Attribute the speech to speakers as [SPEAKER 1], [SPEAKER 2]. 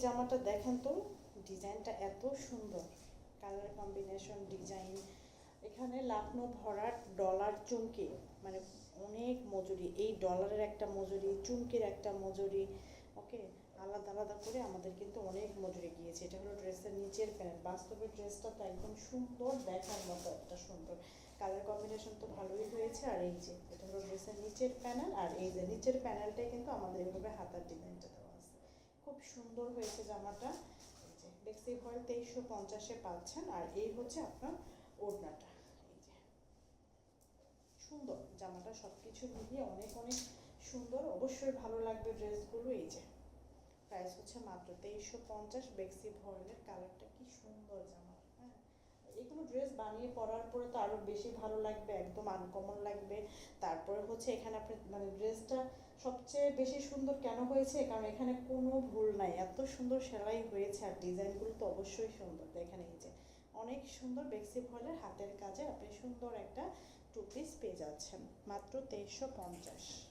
[SPEAKER 1] জামাটা দেখেন তো, ডিজাইনটা এত সুন্দর। Colour combination, design. এখানে লাকনো ভরাট ডলার চুমকি মানে অনেক মজুরি। এই ডলারের একটা মজুরি, চুমকির একটা মজুরি। ওকে? আলাদা আলাদা করে আমাদের কিন্তু অনেক মজুরি গিয়েছে। এটা হলো ড্রেসের নিচের প্যানেল বাস্তবে ড্রেসটা তো একদম সুন্দর, দেখার মতো একটা সুন্দর। কালার কম্বিনেশন তো ভালোই হয়েছে। আর এই যে, এটা হলো ড্রেসের নিচের প্যানেল। আর এই যে নিচের প্যানেলটাই কিন্তু আমাদের এভাবে হাতার খুব সুন্দর হয়েছে জামাটা। এই যে ডেক্সি তেইশশো পঞ্চাশে পাচ্ছেন, আর এই হচ্ছে আপনার ওড়নাটা। সুন্দর জামাটা সব কিছু মিলিয়ে অনেক অনেক সুন্দর। অবশ্যই ভালো লাগবে ড্রেসগুলো। এই যে প্রাইস হচ্ছে মাত্র তেইশশো পঞ্চাশ। বেক্সি ভয়েলের কালারটা কি সুন্দর জামা। হ্যাঁ এগুলো ড্রেস বানিয়ে পরার পরে তো আরও বেশি ভালো লাগবে, একদম আনকমন লাগবে। তারপরে হচ্ছে এখানে আপনি মানে ড্রেসটা সবচেয়ে বেশি সুন্দর কেন হয়েছে? কারণ এখানে কোনো এত সুন্দর সেলাই হয়েছে আর ডিজাইনগুলো তো অবশ্যই সুন্দর। দেখেন এই যে, অনেক সুন্দর বেক্সি ভয়েলের হাতের কাজে আপনি সুন্দর একটা টু পিস পেয়ে যাচ্ছেন। মাত্র তেইশশো পঞ্চাশ।